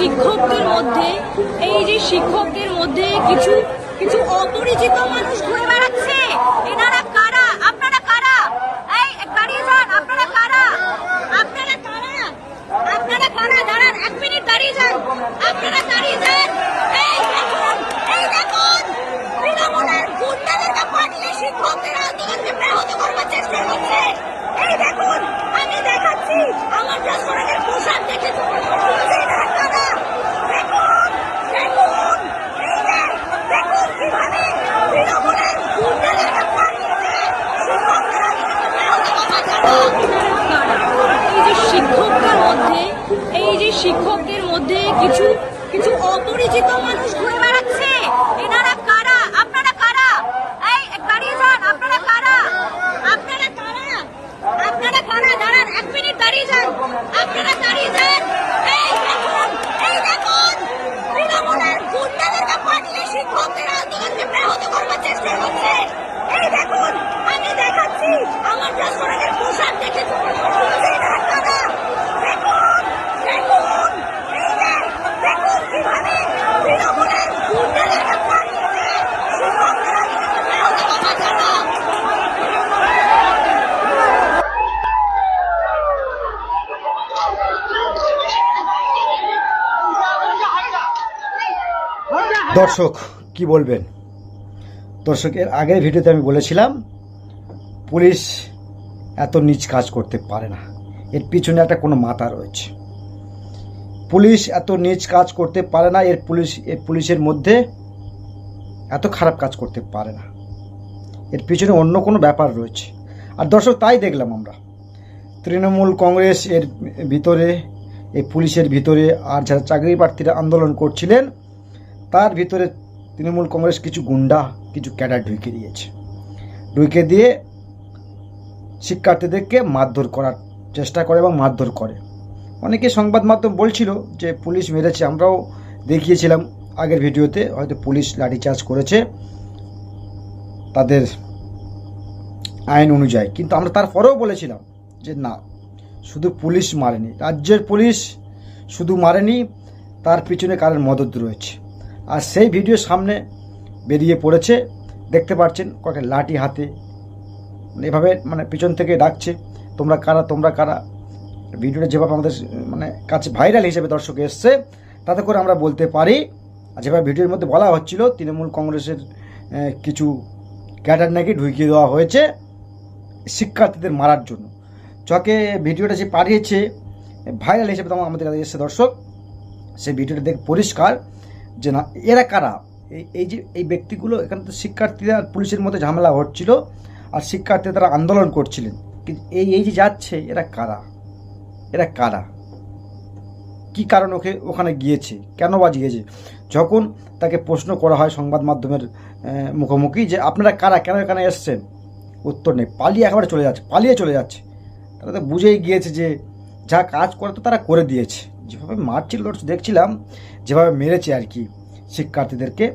শিক্ষকদের মধ্যে, এই যে শিক্ষকদের মধ্যে কিছু কিছু অপরিচিত মানুষ ঘুরে বেড়াচ্ছে। এনারা কারা? আপনারা কারা? এই, দাঁড়িয়ে যান, আপনারা কারা? আপনারা কারা? আপনারা কারা? দাঁড়ান এক মিনিট দাঁড়িয়ে যান আপনারা দাঁড়িয়ে যান এই দেখুন এই দেখুন তৃণমূলের গুন্ডাদেরকে পাঠিয়ে শিক্ষকদের আন্দোলনকে ব্যাহত করবার চেষ্টা করছে এই দেখুন আমি দেখাচ্ছি আমার যশোরের পোশাক দেখে তো মনে হচ্ছে যে এনারা কারা দেখুন দেখুন এই যে দেখুন কীভাবে তৃণমূলের গুন্ডাদেরকে পাঠিয়েছে শিক্ষকদের আন্দোলনকে ব্যাহত করবার জন্য এই যে শিক্ষকদের মধ্যে এই যে শিক্ষকদের মধ্যে কিছু কিছু অপরিচিত মানুষ ঘুরে বেড়াচ্ছে এনারা কারা আপনারা কারা এই দাঁড়িয়ে যান আপনারা কারা আপনারা কারা আপনারা কারা দাঁড়ান এক মিনিট দাঁড়িয়ে যান আপনারা দাঁড়িয়ে যান এই দেখুন এই দেখুন তৃণমূলের গুন্ডাদেরকে পাঠিয়ে শিক্ষকদের আন্দোলনকে ব্যাহত করবার চেষ্টা করছে এই দেখুন আমি দেখাচ্ছি আমার যশোরের পোশাক দেখে তো মনে হচ্ছে যে এনারা কারা দেখুন দেখুন এই যে দেখুন কীভাবে তৃণমূলের গুন্ডাদেরকে পাঠিয়েছে শিক্ষকদের আন্দোলনকে ব্যাহত করবার জন্য দর্শক, কি বলবেন? দর্শক এর আগের ভিডিওতে আমি বলেছিলাম, পুলিশ এত নিচ কাজ করতে পারে না। এর পিছনে একটা কোনো মাথা রয়েছে। পুলিশ এত নিচ কাজ করতে পারে না, এর পুলিশ, এর পুলিশের মধ্যে এত খারাপ কাজ করতে পারে না। এর পিছনে অন্য কোনো ব্যাপার রয়েছে। আর দর্শক, তাই দেখলাম আমরা। তৃণমূল কংগ্রেস এর ভিতরে, এই পুলিশের ভিতরে আর যারা চাকরি প্রার্থীরা আন্দোলন করছিলেন তার ভিতরে তৃণমূল কংগ্রেস কিছু গুন্ডা, কিছু ক্যাডার ঢুকে দিয়েছে। ঢুকে দিয়ে শিক্ষার্থীদেরকে মারধর করার চেষ্টা করে এবং মারধর করে। অনেকে সংবাদ মাধ্যম বলছিল যে, পুলিশ মেরেছে। আমরাও দেখিয়েছিলাম আগের ভিডিওতে, হয়তো পুলিশ লাঠিচার্জ করেছে তাদের আইন অনুযায়ী। কিন্তু আমরা তারপরেও বলেছিলাম যে, না, শুধু পুলিশ মারেনি। রাজ্যের পুলিশ শুধু মারেনি, তার পিছনে কারোর মদত রয়েছে। আর সেই ভিডিও সামনে বেরিয়ে পড়েছে। দেখতে পাচ্ছেন কয়েকটা লাঠি হাতে। এভাবে মানে পিছন থেকে ডাকছে, তোমরা কারা তোমরা কারা? ভিডিওটা যেভাবে আমাদের মানে কাছে ভাইরাল হিসেবে দর্শক এসছে, তাতে করে আমরা বলতে পারি, আর যেভাবে ভিডিওর মধ্যে বলা হচ্ছিল, তৃণমূল কংগ্রেসের কিছু ক্যাডার নাকি ঢুকিয়ে দেওয়া হয়েছে শিক্ষার্থীদের মারার জন্য। চকে ভিডিওটা যে পাঠিয়েছে, ভাইরাল হিসেবে তখন আমাদের কাছে এসছে দর্শক। সেই ভিডিওটা দেখ পরিষ্কার। যে না, এরা কারা? এই যে, এই ব্যক্তিগুলো, এখানে তো শিক্ষার্থীরা আর পুলিশের মধ্যে ঝামেলা হচ্ছিল আর শিক্ষার্থীরা তারা আন্দোলন করছিলেন। কিন্তু এই এই যে যাচ্ছে, এরা কারা? এরা কারা? কি কারণ ওকে, ওখানে গিয়েছে? কেন বা গিয়েছে? যখন তাকে প্রশ্ন করা হয় সংবাদ মাধ্যমের মুখোমুখি যে আপনারা কারা? কেন এখানে এসছেন? উত্তর নেই। পালিয়ে একেবারে চলে যাচ্ছে, পালিয়ে চলে যাচ্ছে। তারা তো বুঝেই গিয়েছে যে যা কাজ করে তো তারা করে দিয়েছে। যেভাবে মারছিল দেখছিলাম, যেভাবে মেরেছে আর কি শিক্ষার্থীদেরকে।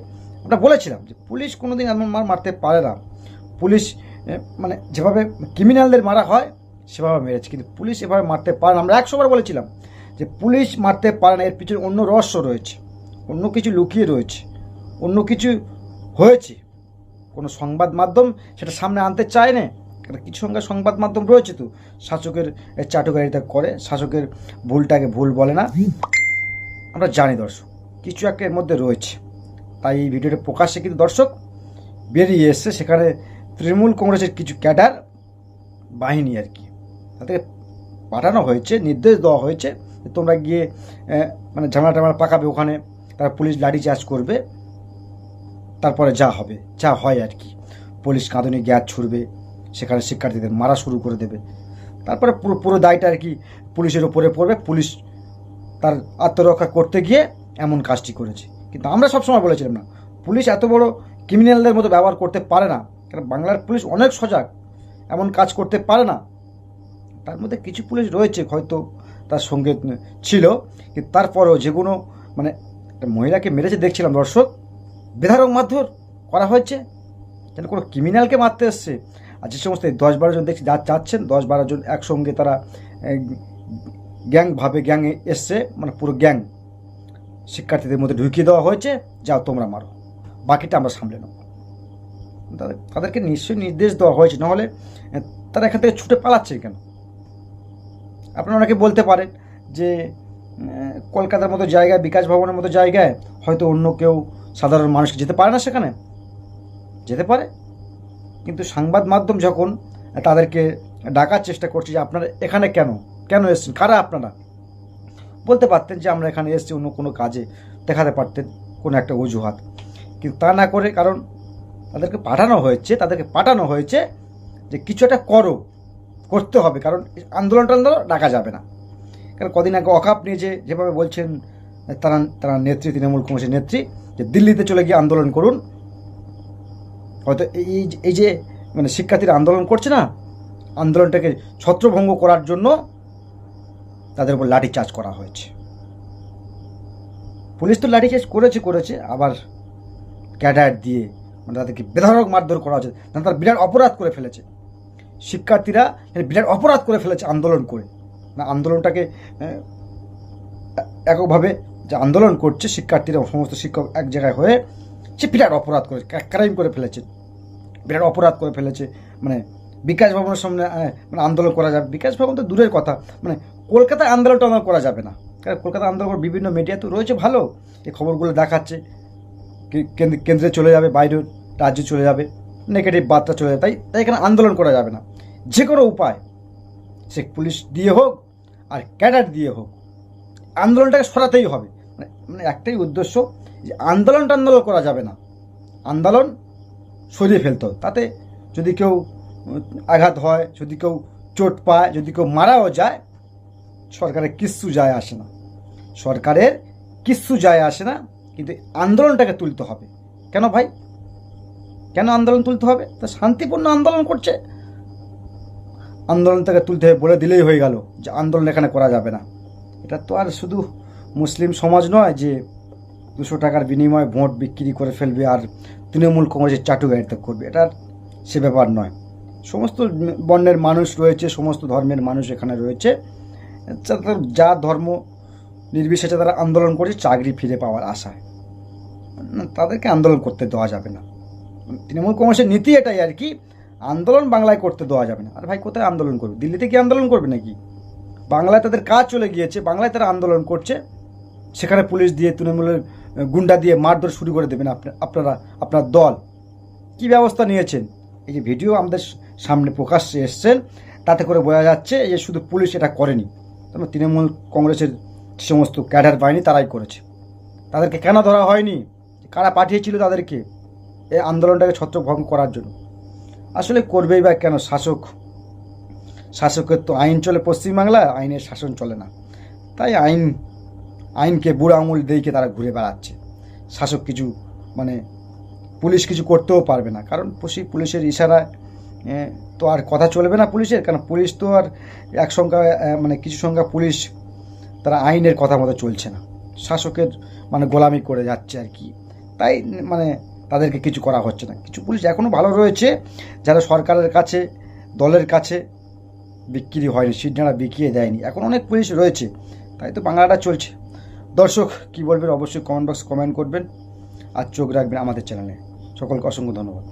আমরা বলেছিলাম যে পুলিশ কোনো দিন এমন মার মারতে পারে না। পুলিশ মানে যেভাবে ক্রিমিনালদের মারা হয়, সেভাবে মেরেছে। কিন্তু পুলিশ এভাবে মারতে পারে না। আমরা একশোবার বলেছিলাম যে পুলিশ মারতে পারে না, এর পিছনে অন্য রহস্য রয়েছে, অন্য কিছু লুকিয়ে রয়েছে, অন্য কিছু হয়েছে। কোনো সংবাদ মাধ্যম সেটা সামনে আনতে চায় না কিছু সংখ্যা সংবাদ মাধ্যম রয়েছে তো, শাসকের চাটুকারিতা করে, শাসকের ভুলটাকে ভুল বলে না। আমরা জানি দর্শক, কিছু একটা এর মধ্যে রয়েছে। তাই এই ভিডিওটা প্রকাশ্যে কিন্তু দর্শক, বেরিয়ে এসছে সেখানে তৃণমূল কংগ্রেসের কিছু ক্যাডার, বাহিনী আর কি। তাদেরকে পাঠানো হয়েছে, নির্দেশ দেওয়া হয়েছে তোমরা গিয়ে মানে ঝামেলা টামেলা পাকাবে ওখানে, তারা পুলিশ লাঠি চার্জ করবে, তারপরে যা হবে, যা হয় আর কি। পুলিশ কাঁদনে গ্যাস ছুড়বে সেখানে শিক্ষার্থীদের মারা শুরু করে দেবে। তারপরে পুরো পুরো দায়টা আর কি পুলিশের ওপরে পড়বে। পুলিশ তার আত্মরক্ষা করতে গিয়ে এমন কাজটি করেছে। কিন্তু আমরা সবসময় বলেছিলাম না, পুলিশ এত বড় ক্রিমিনালদের মতো ব্যবহার করতে পারে না। কারণ বাংলার পুলিশ অনেক সজাগ, এমন কাজ করতে পারে না। তার মধ্যে কিছু পুলিশ রয়েছে হয়তো তার সঙ্গে ছিল, কিন্তু তারপরেও যেগুলো মানে মহিলাকে মেরেছে দেখছিলাম দর্শক, বেধারক মারধর করা হয়েছে। যেন কোনো ক্রিমিনালকে মারতে এসছে। আর যে সমস্ত দশ বারো জন দেখছি, যা চাচ্ছেন, দশ বারো জন একসঙ্গে তারা গ্যাংভাবে গ্যাংয়ে এসছে মানে পুরো গ্যাং শিক্ষার্থীদের মধ্যে ঢুকিয়ে দেওয়া হয়েছে, যাও তোমরা মারো। বাকিটা আমরা সামলে নেব। তাদের, তাদেরকে নিশ্চয়ই নির্দেশ দেওয়া হয়েছে, নাহলে তারা এখান থেকে ছুটে পালাচ্ছে কেন? আপনারা অনেকে বলতে পারেন যে কলকাতার মতো জায়গায়, বিকাশ ভবনের মতো জায়গায় হয়তো অন্য কেউ সাধারণ মানুষকে যেতে পারে না সেখানে? যেতে পারে? কিন্তু সংবাদ মাধ্যম যখন তাদেরকে ডাকার চেষ্টা করছে যে আপনারা এখানে কেন? কেন এসেছেন? কারা আপনারা? বলতে পারতেন যে আমরা এখানে এসেছি, অন্য কোনো কাজে দেখাতে পারতেন কোনো একটা অজুহাত। কিন্তু তা না করে কারণ তাদেরকে পাঠানো হয়েছে, তাদেরকে পাঠানো হয়েছে যে কিছু একটা করো, করতে হবে। কারণ আন্দোলন টান্দোলন ডাকা যাবে না। কারণ কদিন আগে অকাপ নিয়ে যে যেভাবে বলছেন তারা তারা নেত্রী, তৃণমূল কংগ্রেসের নেত্রী, যে দিল্লিতে চলে গিয়ে আন্দোলন করুন হয়তো এই, এই- যে মানে শিক্ষার্থীরা আন্দোলন করছে না, আন্দোলনটাকে ছত্রভঙ্গ করার জন্য তাদের উপর লাঠিচার্জ করা হয়েছে। পুলিশ তো লাঠিচার্জ করেছে করেছে, আবার ক্যাডার দিয়ে মানে তাদেরকে বেধারক মারধর করা হয়েছে, তারা বিরাট অপরাধ করে ফেলেছে। শিক্ষার্থীরা বিরাট অপরাধ করে ফেলেছে আন্দোলন করে। না, আন্দোলনটাকে এককভাবে যে আন্দোলন করছে শিক্ষার্থীরা, সমস্ত শিক্ষক এক জায়গায় হয়ে, সে বিরাট অপরাধ করে ক্রাইম করে ফেলেছে। বিরাট অপরাধ করে ফেলেছে। মানে বিকাশ ভবনের সামনে মানে আন্দোলন করা যাবে। বিকাশ ভবন তো দূরের কথা। মানে কলকাতায় আন্দোলনটা আমার করা যাবে না। কারণ কলকাতা আন্দোলন বিভিন্ন মিডিয়া তো রয়েছে ভালো। এই খবরগুলো দেখাচ্ছে। কেন্দ্রে চলে যাবে বাইরে রাজ্যে চলে যাবে। নেগেটিভ বার্তা চলে যাবে। তাই তাই এখানে আন্দোলন করা যাবে না। যে কোনো উপায়। সে পুলিশ দিয়ে হোক আর ক্যাডার দিয়ে হোক। আন্দোলনটাকে সরাতেই হবে। মানে মানে একটাই উদ্দেশ্য যে আন্দোলনটা আন্দোলন করা যাবে না। আন্দোলন সরিয়ে ফেলতে। তাতে যদি কেউ আঘাত হয়, যদি কেউ চোট পায়, যদি কেউ মারাও যায়, সরকারের কিচ্ছু যায় আসে না। সরকারের কিচ্ছু যায় আসে না, কিন্তু আন্দোলনটাকে তুলতে হবে। কেন ভাই? কেন আন্দোলন তুলতে হবে? তা শান্তিপূর্ণ আন্দোলন করছে। আন্দোলনটাকে তুলতে হবে বলে দিলেই হয়ে গেল যে আন্দোলন এখানে করা যাবে না। এটা তো আর শুধু মুসলিম সমাজ নয় যে দুশো টাকার বিনিময়ে ভোট বিক্রি করে ফেলবে আর তৃণমূল কংগ্রেসের চাটুকারিতা করবে। এটা সে ব্যাপার নয়। সমস্ত বর্ণের মানুষ রয়েছে, সমস্ত ধর্মের মানুষ এখানে রয়েছে। যা ধর্ম নির্বিশেষে তারা আন্দোলন করছে, চাকরি ফিরে পাওয়ার আশায়। তাদেরকে আন্দোলন করতে দেওয়া যাবে না। তৃণমূল কংগ্রেসের নীতি এটাই আর কি, আন্দোলন বাংলায় করতে দেওয়া যাবে না। আর ভাই, কোথায় আন্দোলন করবে? দিল্লিতে কি আন্দোলন করবে নাকি? বাংলায় তাদের কাজ চলে গিয়েছে, বাংলায় তারা আন্দোলন করছে। সেখানে পুলিশ দিয়ে তৃণমূলের গুন্ডা দিয়ে মারধর শুরু করে দেবেন আপনি- আপনারা, আপনার দল। কি ব্যবস্থা নিয়েছেন? এই যে ভিডিও আমাদের সামনে প্রকাশ্যে এসছেন, তাতে করে বোঝা যাচ্ছে যে শুধু পুলিশ এটা করেনি। তবে তৃণমূল কংগ্রেসের সমস্ত ক্যাডার বাহিনী তারাই করেছে। তাদেরকে কেন ধরা হয়নি? কারা পাঠিয়েছিল তাদেরকে? এই আন্দোলনটাকে ছত্রভঙ্গ করার জন্য। আসলে করবেই বা কেন শাসক? শাসকের তো আইন চলে পশ্চিমবাংলায়, আইনের শাসন চলে না। তাই আইন আইনকে বুড়ো আঙুল দিয়েকে তারা ঘুরে বেড়াচ্ছে। শাসক কিছু মানে পুলিশ কিছু করতেও পারবে না। কারণ পুলিশের ইশারায় তো আর কথা চলবে না পুলিশের, কারণ পুলিশ তো আর এক সংখ্যা মানে কিছু সংখ্যা পুলিশ তারা আইনের কথা মতো চলছে না। শাসকের মানে গোলামি করে যাচ্ছে আর কি। তাই মানে তাদেরকে কিছু করা হচ্ছে না। কিছু পুলিশ এখনও ভালো রয়েছে, যারা সরকারের কাছে, দলের কাছে বিক্রি হয়নি সিটনারা বিকিয়ে দেয়নি। এখন অনেক পুলিশ রয়েছে, তাই তো বাংলাটা চলছে। দর্শক, কি বলবেন? অবশ্যই কমেন্ট বক্স কমেন্ট করবেন আর চোখ রাখবেন আমাদের চ্যানেলে সকলকে অসংখ্য ধন্যবাদ।